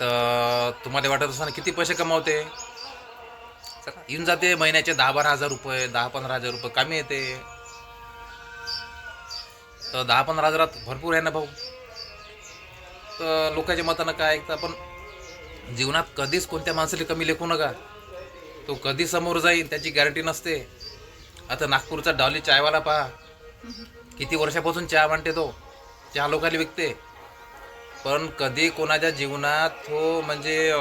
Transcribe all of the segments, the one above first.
तर तुम्हाला वाटत असताना किती पैसे कमावते? चला, येऊन जाते महिन्याचे दहा बारा हजार रुपये दहा पंधरा हजार रुपये कमी येते. तर दहा पंधरा हजारात भरपूर आहे ना भाऊ. तर लोकांच्या मतानं काय ऐकतं आपण जीवनात कधीच कोणत्या माणसाला कमी लेखू नका. तो कधी समोर जाईल त्याची गॅरंटी नसते. आता नागपूरचा डॉली चायवाला पहा. किती वर्षापासून चहा मांडते तो? चहा लोकांना विकते. पण कधी कोणाच्या जीवनात तो म्हणजे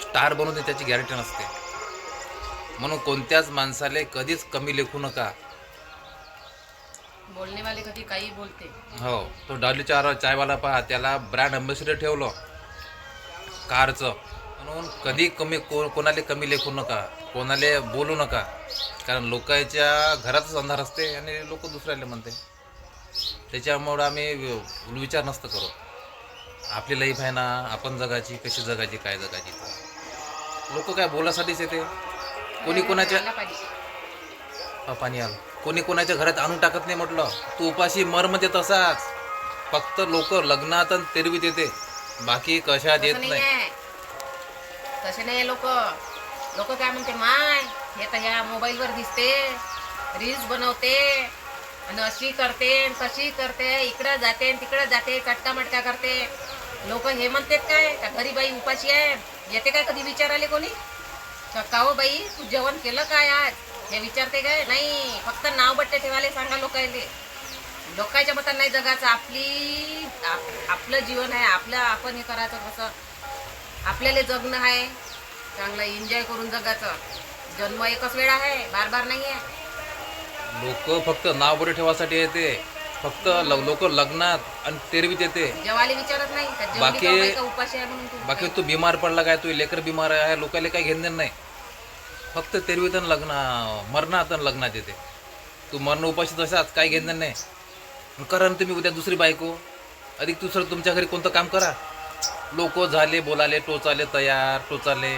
स्टार बनवते त्याची गॅरंटी नसते. म्हणून कोणत्याच माणसाला कधीच कमी लेखू नका. बोलणे वाले कधी काही बोलते. हो तो डॉली चार चायवाला पहा त्याला ब्रँड अम्बॅसिडर ठेवलं. कारचं. म्हणून कधी कमी को कोणाला कमी लेखू नका. कोणाला बोलू नका. कारण लोकांच्या घरातच अंधार असते आणि लोक दुसऱ्याला म्हणते. त्याच्यामुळं आम्ही विचार नसतं करू. आपली लाईफ आहे ना आपण जगाची कशी जगायची काय जगायची? लोक काय बोलासाठीच येते? कोणी कोणाच्या पाणी आलं कोणी कोणाच्या घरात आणून टाकत नाही म्हटलं. तू उपाशी मरमध्ये तसाच. फक्त लोक लग्नात तेरवीत येते. बाकी कशात येत तसं नाही. तसे नाही लोक. लोक काय म्हणते माय हे तर ह्या मोबाईलवर दिसते. रील्स बनवते. आणि अशी करते तशी करते. इकडं जाते तिकडं जाते. चटका मटका करते. लोक हे म्हणतात काय का घरी बाई उपाशी आहे? येते काय कधी विचाराले कोणी? का हो बाई तू जेवण केलं काय आज? हे विचारते काय? नाही फक्त नाव बट्टे ठेवायला सांगा लोकायले. लोकांच्या मतात नाही जगाचं आपली आप- आपलं जीवन आहे आपलं आपण हे करायचं कसं? आपल्याला जगणं आहे चांगलं एन्जॉय करून जगायचं. जन्म एकच वेळा आहे बार बार नाही आहे लोक फक्त नाव बरे ठेवासाठी येते. फक्त लोक लग्नात आणि तेरवीत येते. जेवायला विचारत नाही का जेवली बाकी- का बाई का उपाशी आहे म्हणून तू बाकी तू बिमार पडला काय? तू लेकर बिमार आहे लोकांना काही घेणं नाही. फक्त तेरवीत आणि लग्न मरणात आणि लग्नात येते. तू मरण उपाशी तसाच काही घेणं नाही. मग करा ना तुम्ही उद्या दुसरी बायको. अधिक दुसरं तुमच्या घरी कोणतं काम करा. लोक झाले बोलाले टोचाले तयार टोचाले.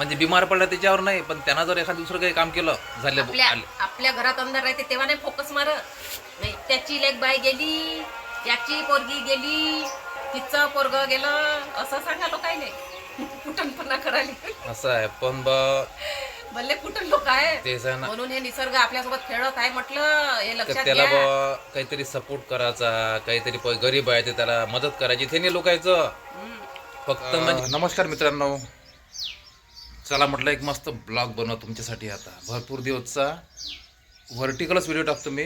म्हणजे बिमार पडला त्याच्यावर नाही पण त्यांना जर एखादं दुसरं काही काम केलं झाले आपल्या आले. आपल्या घरात अंदर राहते तेव्हा नाही फोकस मार नाही त्याची लेक बाई गेली त्याची पोरगी गेली तिचं पोरग गेलं असं सांगा लोकायले कुटुंबपणा करायला? असं आहे पण ब भले कुठं लोक आहे तेच आहे ना म्हणून हे निसर्ग आपल्यासोबत खेळत आहे म्हटलं हे तर लक्षात त्याला घ्या. ब काहीतरी सपोर्ट करायचा काहीतरी प- गरीब आहे ते त्याला मदत करायची. ते नाही लोकायचं हम्म. फक्त म्हणजे नमस्कार मित्रांनो. चला म्हटलं एक मस्त ब्लॉग बनव तुमच्यासाठी आता. भरपूर दिवसचा व्हर्टिकलच व्हिडिओ टाकतो मी.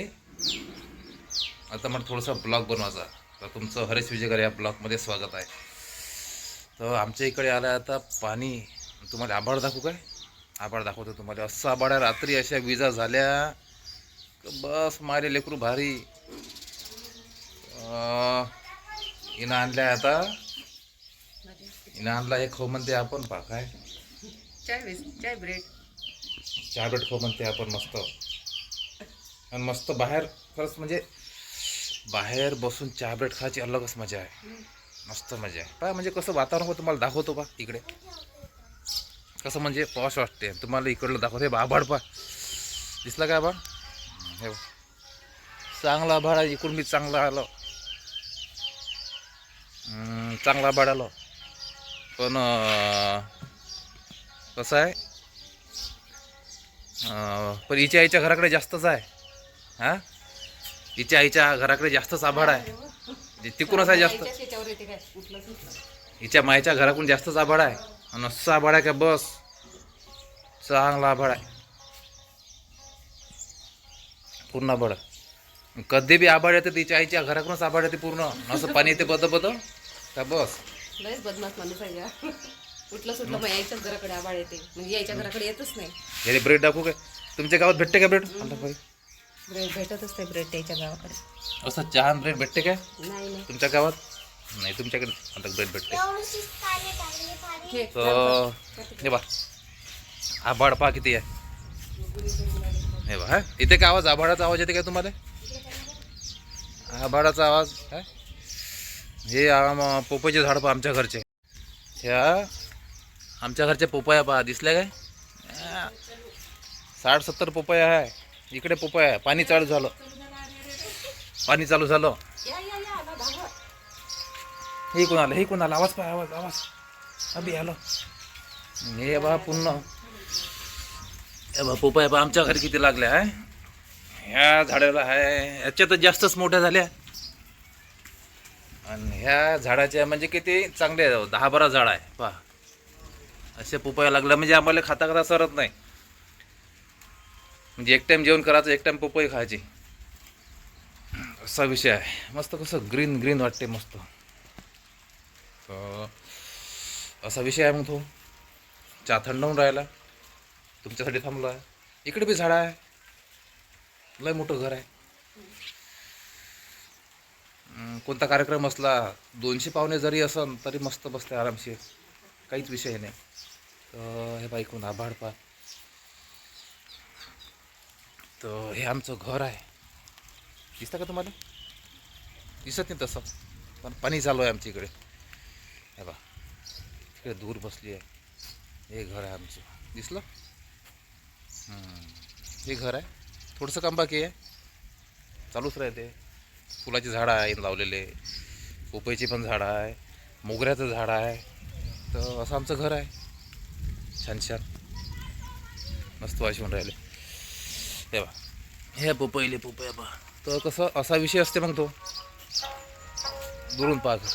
आता मला थोडासा ब्लॉग बनवायचा. तर तुमचं हरेश विजयकर या ब्लॉगमध्ये स्वागत आहे. तर आमच्या इकडे आलं आहे आता पाणी. तुम्हाला आभाळ दाखवू काय? आभाळ दाखवतो तुम्हाला. असं आभाळ रात्री अशा विजा झाल्या. बस मारे लेकरू भारी. हिनं आणल्या आता. हिनं आणला एक हो म्हणते आपण पा काय. चाय बिस- चाय ब्रेड. चहा ब्रेड खो म्हणते आपण मस्त. आणि मस्त बाहेर खरंच म्हणजे बाहेर बसून चहा ब्रेड खायची अलगच मजा आहे. मस्त मजा आहे. पहा म्हणजे कसं वातावरण होतं तुम्हाला दाखवतो पा इकडे. कसं म्हणजे पॉश वाटते तुम्हाला इकडलं दाखवतो हे बा आभाळ पा दिसला काय आभाळ हे बघ. चांगला आभाळ आहे. इकडून मी चांगला आलो. चांगला आभाळ आलो. पण कसं आहे. पण हिच्या आईच्या घराकडे जास्तच आहे. हा? हिच्या आईच्या घराकडे जास्तच आभाळ आहे. म्हणजे तिकूनच तिकडूनच आहे जास्त. हिच्या मायच्या घराकडून जास्तच आभाळ आहे. आणि असं आभाळ आहे का बस. चांगला आभाळ आहे. पूर्ण आभाळ कधी बी आभाळ येते तिच्या आईच्या घराकडूनच आभाळ येते पूर्ण. असं पाणी येते बद बद का बस. बदमाश माणूस आहे उठलं सुटलं मग यायच्याच घराकडे आवाळ येते. म्हणजे यायच्या घराकडे येतच नाही. हे ब्रेड दाखवू काय तुमच्या गावात भेटते का ब्रेड. ब्रेड भेटतच नाही ब्रेड त्याच्या गावाकडे. असं चहा आणि ब्रेड भेटते काय नाही नाही. तुमच्या गावात? नाही तुमच्याकडे आता ब्रेड भेटते. घे. तर हे बा आभाळ पहा किती आहे. हे बा हा. इथे काय आवाज? आभाळाचा आवाज येते काय तुम्हाला? आभाळाचा आवाज काय हे आम पोपईचे झाड पहा आमच्या घरचे. ह्या आमच्या घरच्या पोपया पहा दिसल्या काय? साठ सत्तर पोपया आहे. इकडे पोपया आहे. पाणी चालू झालं. पाणी चालू झालं. हे कोण आलं? हे कोण आलं? आवाज पाय आवाज आवाज. अभि आलो हे बा पुन्हा हे बा पोपया बा आमच्या घरी किती लागल्या आहे ह्या झाडाला आहे याच्या तर जास्तच मोठ्या झाल्या. आणि ह्या झाडाच्या म्हणजे किती चांगले आहे, दहा बारा झाड आहे. पहा. असे पोपाया लागल्या म्हणजे आम्हाला खाता खाता सरत नाही. म्हणजे एक टाईम जेवण करायचं एक टाईम पोपई खायची. असा विषय आहे. मस्त कसं ग्रीन ग्रीन वाटते मस्त. तर असा विषय आहे मग तो. चहा थंड होऊन राहिला. तुमच्यासाठी थांबलो आहे. इकडे बी झाड आहे. लय मोठं घर आहे. कोणता कार्यक्रम असला दोनशे पाहुणे जरी असन तरी मस्त बसते आरामशीर. काहीच विषय नाही. तर हे बाई कोण आभाड पा. तर हे आमचं घर आहे. दिसतं का तुम्हाला? दिसत नाही तसं. पण पाणी चालू आहे आमच्या इकडे. हे बा इकडे दूर बसली आहे. हे घर आहे आमचं. दिसलं? हे घर आहे. थोडंसं काम बाकी आहे. चालूच राहते. फुलाची झाडं आहे लावलेले. पोपईची पण झाडं आहे. मोगऱ्याचं झाड आहे. तर असं आमचं घर आहे. छान छान. मस्त वाशिवून राहिले. हे बा हे पोपईले पोपया बा तर कसं असा विषय असते मग तो. दुरून पाहा घर.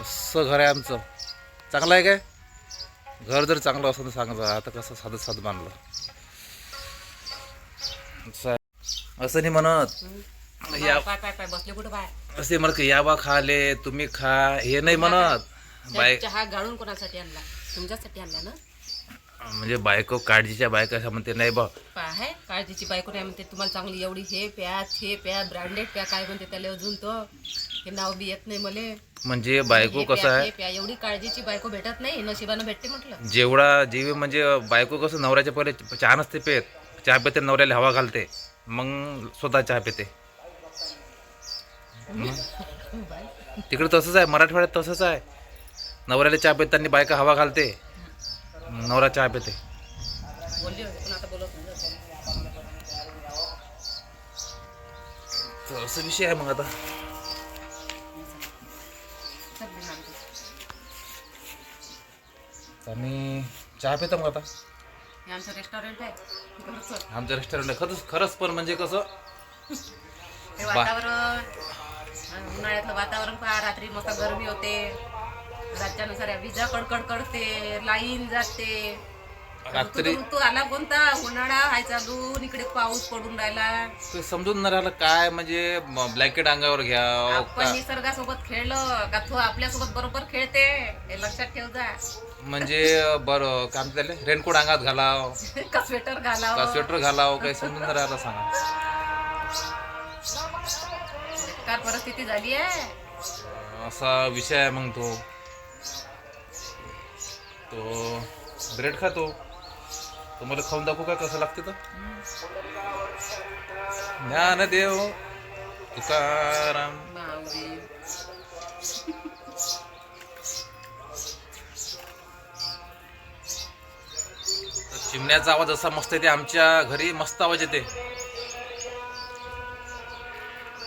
असं घर आहे आमचं. चांगलं आहे काय? घर जर चांगलं असं तर सांगा आता कसं साधं साधं बांधलं. असं नाही म्हणत. या असे म्हणत की या बा खाले तुम्ही खा. हे नाही म्हणत. बाय चहा गाळून कोणासाठी आणला? तुमच्यासाठी आणला ना? म्हणजे बायको काळजीच्या बायका असं म्हणते नाही बा. पाय काळजीची बायको नाही म्हणते तुम्हाला चांगली एवढी हे प्या हे प्या ब्रँडेड प्या काय म्हणते त्याला अजून तो? हे नाव बी येत नाही मले. म्हणजे बायको हे कसं प्या, आहे प्या एवढी काळजीची बायको भेटत नाही नशिबानं भेटते म्हटलं. जेवढा जीव म्हणजे बायको कसं नवऱ्याच्या पहिले चहा नसते पेत चहा पेते नवऱ्याला हवा घालते मग स्वतः चहा पिते. बाय. तिकडे तसंच आहे मराठवाड्यात तसंच आहे. नवऱ्याला चहा पेताना बायका हवा घालते. नवरा चहा पिते. असं विषय आहे मग आता. आणि चहा पिता मग आता? आमचं रेस्टॉरंट आहे आमचं रेस्टॉरंट खरंच खरंच पण म्हणजे कसं? वातावरण उन्हाळ्यातलं वातावरण पहा रात्री मस्त गरमी होते. राज्यानुसार या विजा कडकड कडते लाईन जाते. रात्री ऋतू आला कोणता? उन्हाळा हाय चालू इकडे पाऊस पडून राहिला. ते समजून नाही राहिलं काय? म्हणजे ब्लँकेट अंगावर घ्या आपण निसर्गासोबत खेळलं का तो आपल्यासोबत बरोबर खेळते? हे लक्षात ठेव जा. म्हणजे बरं काय म्हणते त्याले? रेनकोट अंगात घालाव. का स्वेटर का घालावं स्वेटर घालाव? काही समजून नाही राहिलं सांगा. बेकार परिस्थिती झाली आहे. असा विषय आहे मग तो. तो ब्रेड खातो. तुम्हाला खाऊन दाखवू का कसं लागते तर? ज्ञानदेव तुकाराम. चिमण्याचा आवाज असा मस्त येते आमच्या घरी मस्त आवाज येते.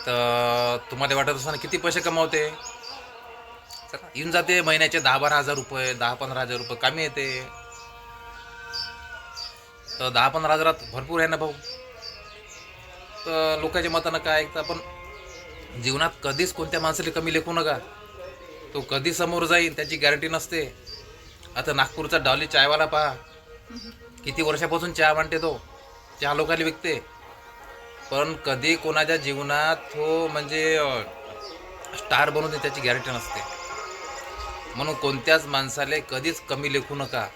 तर तुम्हाला वाटत असताना किती पैसे कमावते? येऊन जाते. महिन्याचे दहा बारा हजार रुपये दहा पंधरा हजार रुपये कमी येते. तर दहा पंधरा हजारात भरपूर आहे ना भाऊ? तर लोकांच्या मतानं काय ऐकतं आपण? जीवनात कधीच कोणत्या माणसाला कमी लेखू नका. तो कधी समोर जाईल त्याची गॅरंटी नसते. आता नागपूरचा डॉली चायवाला पहा. किती वर्षापासून चहा मांडते तो? चहा लोकांना विकते. पण कधी कोणाच्या जीवनात तो म्हणजे स्टार बनवते त्याची गॅरंटी नसते. म्हणून कोणत्याच माणसाला कधीच कमी लेखू नका.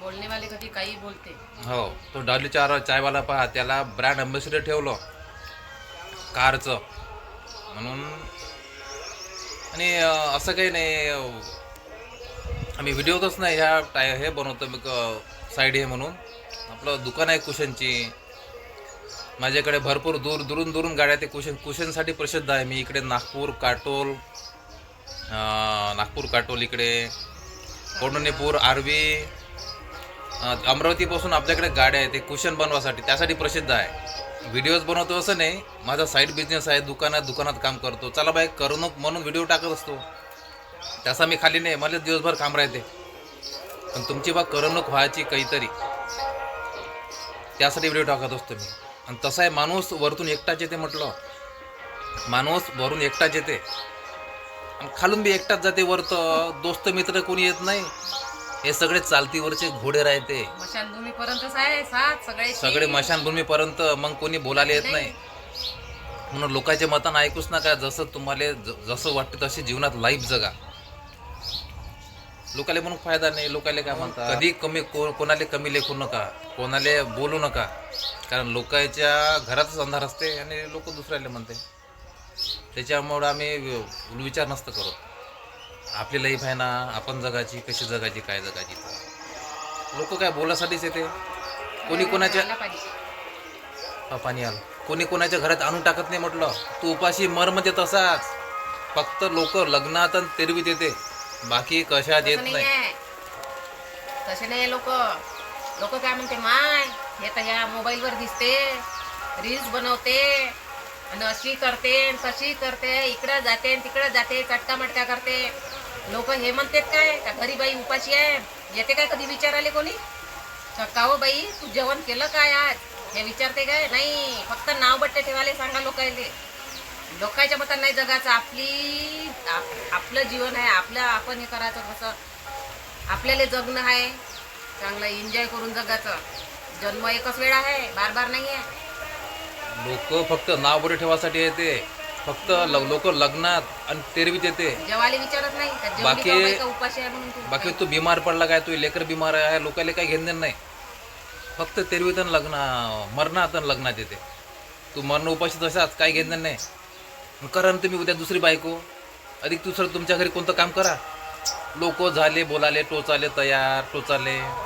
बोलणेवाले कधी काही बोलते. हो तो डॉली चार चायवाला पहा त्याला ब्रँड अम्बॅसिडर ठेवलं. कारचं. म्हणून आणि असं काही नाही आम्ही व्हिडिओतच नाही ह्या टाय हे बनवतो मी साईड हे म्हणून. आपलं दुकान आहे कुशनची. माझ्याकडे भरपूर दूर दुरून दुरून गाड्या ते कुशन कुशनसाठी प्रसिद्ध आहे. मी इकडे नागपूर काटोल नागपूर काटोल इकडे कोंडणीपूर आर्वी अमरावतीपासून आपल्याकडे गाड्या आहेत ते कुशन बनवासाठी त्यासाठी प्रसिद्ध आहे. व्हिडिओज बनवतो असं नाही माझा साईड बिझनेस आहे दुकानात दुकानात काम करतो. चला बाय करमणूक म्हणून व्हिडिओ टाकत असतो. त्याचा मी खाली नाही मला दिवसभर काम राहते. पण तुमची बा करमणूक व्हायची काहीतरी. त्यासाठी व्हिडिओ टाकत असतो मी. आणि तसा आहे माणूस वरतून एकटाच येते म्हटलं. माणूस वरून एकटाच येते. खालून बी एकटाच जाते वरत दोस्त मित्र कोणी येत नाही. हे सगळे चालतीवरचे घोडे राहते. मशानभूमी पर्यंतच आहे सात सगळे सगळे मशानभूमीपर्यंत मग कोणी बोलायला येत नाही. म्हणून लोकांच्या मतानं ऐकूच नका जसं तुम्हाला जसं वाटतं तशी जीवनात लाईफ जगा. लोकाले म्हणून फायदा नाही लोकाले काय म्हणतात? कधी कमी कोणाला कमी लेखू नका कोणाला बोलू नका. कारण लोकांच्या घरातच अंधार असते आणि लोक दुसऱ्याला म्हणते. त्याच्यामुळं आम्ही विचार नसतं करत. आपली लाईफ आहे ना आपण जगाची कशी जगायची काय जगायची. लोक काय बोलासाठीच येते. कोणी कोणाच्या पाणी आलं. कोणी कोणाच्या घरात आणून टाकत नाही म्हटलं. तू उपाशी मर म्हणजे तसाच फक्त लोक लग्नात आणि तेरवीत येते. बाकी कशात येत तसं नाही. तसे नाही लोक. लोक काय म्हणते माय हे तर ह्या मोबाईलवर दिसते. रील्स बनवते. आणि अशी करते आणि तशी करते इकडं जाते तिकडं जाते चटका मटका करते. लोक हे म्हणतात काय का घरी बाई उपाशी आहे. येते काय कधी विचाराले कोणी? का हो बाई तू जेवण केलं काय आज? हे विचारते काय? नाही फक्त नाव बट्टे ठेवायला सांगा लोकायले. लोकांच्या मतात नाही जगाचं आपली आप- आपलं जीवन आहे आपलं आपण हे करायचं कसं? आपल्याला जगणं आहे. चांगलं एन्जॉय करून जगायचं. जन्म एकच वेळ आहे बार बार नाही आहे लोक फक्त नाव बरे ठेवासाठी येते. फक्त लोक लग्नात आणि तेरवीत येते. जेवायला विचारत नाही का? जेवली बाकी- का बाई का उपाशी आहे म्हणून तू बाकी तू बिमार पडला काय? तू लेकर बिमार आहे लोकांना काही घेणं नाही. फक्त तेरवीत आणि लग्न मरणात आणि लग्नात येते. तू मरण उपाशी तसाच काही घेणं नाही. मग करा ना तुम्ही उद्या दुसरी बायको. अधिक दुसरं तुमच्या घरी कोणतं काम करा. लोक झाले बोलाले टोचाले तयार टोचाले.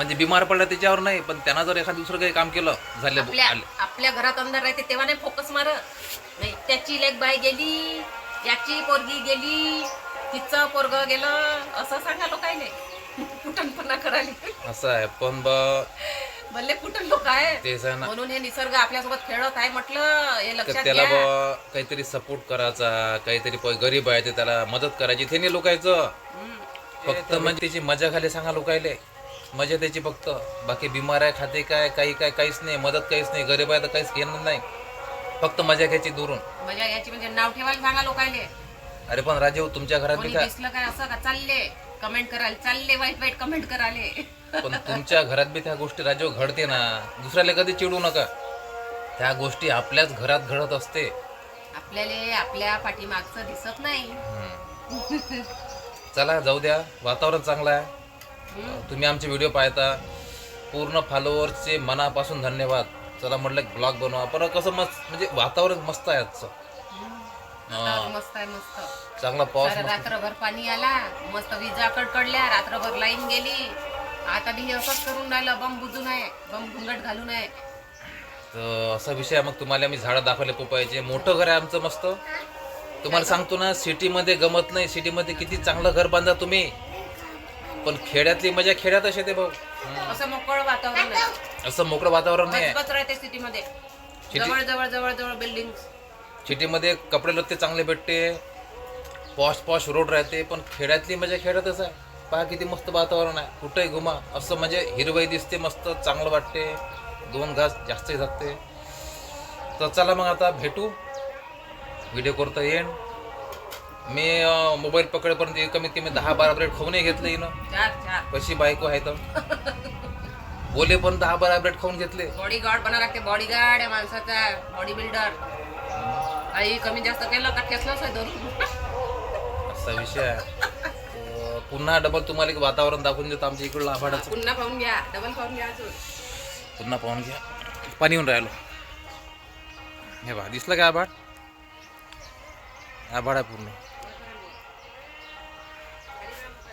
म्हणजे बिमार पडला त्याच्यावर नाही पण त्यांना जर एखादं दुसरं काही काम केलं झाले आपल्या आले. आपल्या घरात अंदर राहते तेव्हा नाही फोकस मार नाही त्याची लेक बाई गेली याची पोरगी गेली तिचं पोरग गेलं असं सांगा लोकायले कुटणपणा करायला? असं आहे पण ब भले कुटण लोक आहे तेच आहे ना म्हणून हे निसर्ग आपल्यासोबत खेळत आहे म्हटलं हे तर लक्षात त्याला घ्या. काहीतरी सपोर्ट करायचा काहीतरी प- गरीब आहे ते त्याला मदत करायची. ते नाही लोकायचं. हम्म. फक्त म्हणजे त्याची मजा खाली सांगा लोकायले. मजा त्याची फक्त. बाकी बिमार आहे खाते काय काही काय काहीच नाही मदत काहीच नाही गरीब आहे तर काहीच घेणं नाही. फक्त मजा घ्यायची दुरून. मजा याची म्हणजे नाव ठेवायला सांगा लोकायले. अरे पण राजे तुमच्या घरात बी काय दिसलं काय असं का? चालले. कमेंट करायला चालले वाईट वाईट कमेंट करायले. पण तुमच्या घरात बी त्या गोष्टी राजे घडते ना. दुसऱ्याला कधी चिडू नका. त्या गोष्टी आपल्याच घरात घडत असते. आपल्याला आपल्या पाठीमागचं दिसत नाही. हम्म. चला जाऊ द्या. वातावरण चांगलं आहे. तुम्ही आमचे व्हिडिओ पाहता. पूर्ण फॉलोअर्सचे मनापासून धन्यवाद. चला म्हटलं ब्लॉग बनवा. पण कसं मस्त म्हणजे वातावरण मस्त आहे आजचं. वातावरण मस्त आहे मस्त. चांगला पाऊस रात्रभर पाणी आला मस्त विजा कडकडल्या रात्रभर लाईन गेली. आता बी हे असंच करून राहिलं बम बुजून आहे बम घुंगट घालून आहे तर असा विषय आहे मग तुम्हाला मी झाडं दाखवले पोपायचे मोठं घर आहे आमचं मस्त. तुम्हाला सांगतो ना सिटीमध्ये गमत नाही. सिटीमध्ये किती चांगलं घर बांधा तुम्ही. पण खेड्यातली मजा खेड्यातच येते भाऊ. असं मोकळ वातावरण आहे. असं मोकळं वातावरण नाही आहे. गचगच राहते सिटीमध्ये. जवळ जवळ जवळ जवळ बिल्डिंग सिटीमध्ये कपडे लत्ते चांगले भेटते. पॉश पॉश रोड राहते पण खेड्यातली मजा खेड्यातच आहे. पहा किती मस्त वातावरण आहे. कुठेही घुमा. असं म्हणजे हिरवाई दिसते मस्त चांगलं वाटते. दोन घास जास्त जाते तर चला मग आता भेटू. व्हिडिओ करता येईन. मी मोबाईल पकडेपर्यंत कमीत कमी दहा बारा ब्रेड खाऊनही घेतलं चार कशी बायको आहे तर. बोले पण दहा बारा ब्रेड खाऊन घेतले. बॉडी गार्ड बनवा लागते बॉडी गार्ड आहे माणसाचा बॉडी बिल्डर काही कमी जास्त केलं का ठेसलंच आहे दोन असा विषय आहे. पुन्हा डबल तुम्हाला एक वातावरण दाखवून देतो आमच्या इकडलं आभाडाचं. पुन्हा पाहून घ्या. डबल पाहून घ्या अजून. पुन्हा पाहून घ्या. पाणी येऊन राहिलो. हे बा दिसलं का आभाड? आभाड आहे पूर्ण.